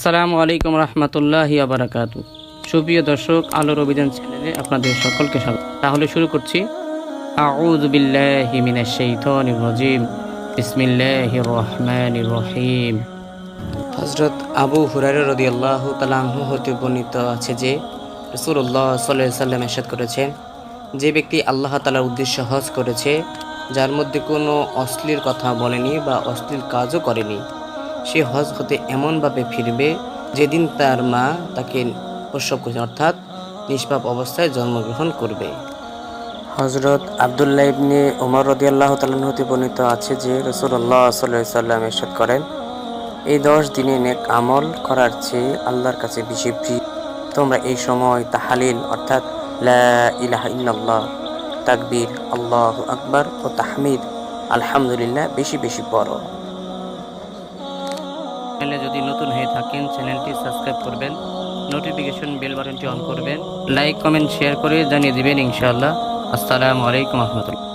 আসসালামু আলাইকুম রহমতুল্লাহি আবরাকাতু সুপ্রিয় দর্শক, আলোর অভিযান চ্যানেলে আপনাদের সকলকে স্বাগত। তাহলে শুরু করছি। হযরত আবু হুরায়রা রাদিয়াল্লাহু তাআলা আনহু হতে বর্ণিত আছে যে আলাইহি সাল্লাম ইরশাদ করেছেন। যে ব্যক্তি আল্লাহ তাআলার উদ্দেশ্যে হজ করেছে, যার মধ্যে কোনো অশ্লীল কথা বলেনি বা অশ্লীল কাজও করেনি। সে হজ হতে এমনভাবে ফিরবে যেদিন তার মা তাকে প্রসব করেছে, অর্থাৎ নিষ্পাপ অবস্থায় জন্মগ্রহণ করবে। হজরত আবদুল্লাহ ইবনে ওমর রদিয়াল্লাহ তালন হতে বর্ণিত আছে যে রসুল্লাহ সাল্লাহ সাল্লাম এরশাদ করেন, এই দশ দিনে নেক আমল করার চেয়ে আল্লাহর কাছে বেশি প্রিয়। তোমরা এই সময় তাহালিল, অর্থাৎ লা ইলাহা ইল্লাল্লাহ, তাকবীর, আল্লাহ আকবার ও তাহমিদ, আলহামদুলিল্লাহ, বেশি বেশি পড়ো। চ্যানেলে যদি নতুন হয়ে থাকেন, চ্যানেলটি সাবস্ক্রাইব করবেন নোটিফিকেশন বেল বাটনটি অন করবেন লাইক কমেন্ট শেয়ার করে জানিয়ে দিবেন ইনশাআল্লাহ। আসসালামু আলাইকুম রহমতুল্লাহ।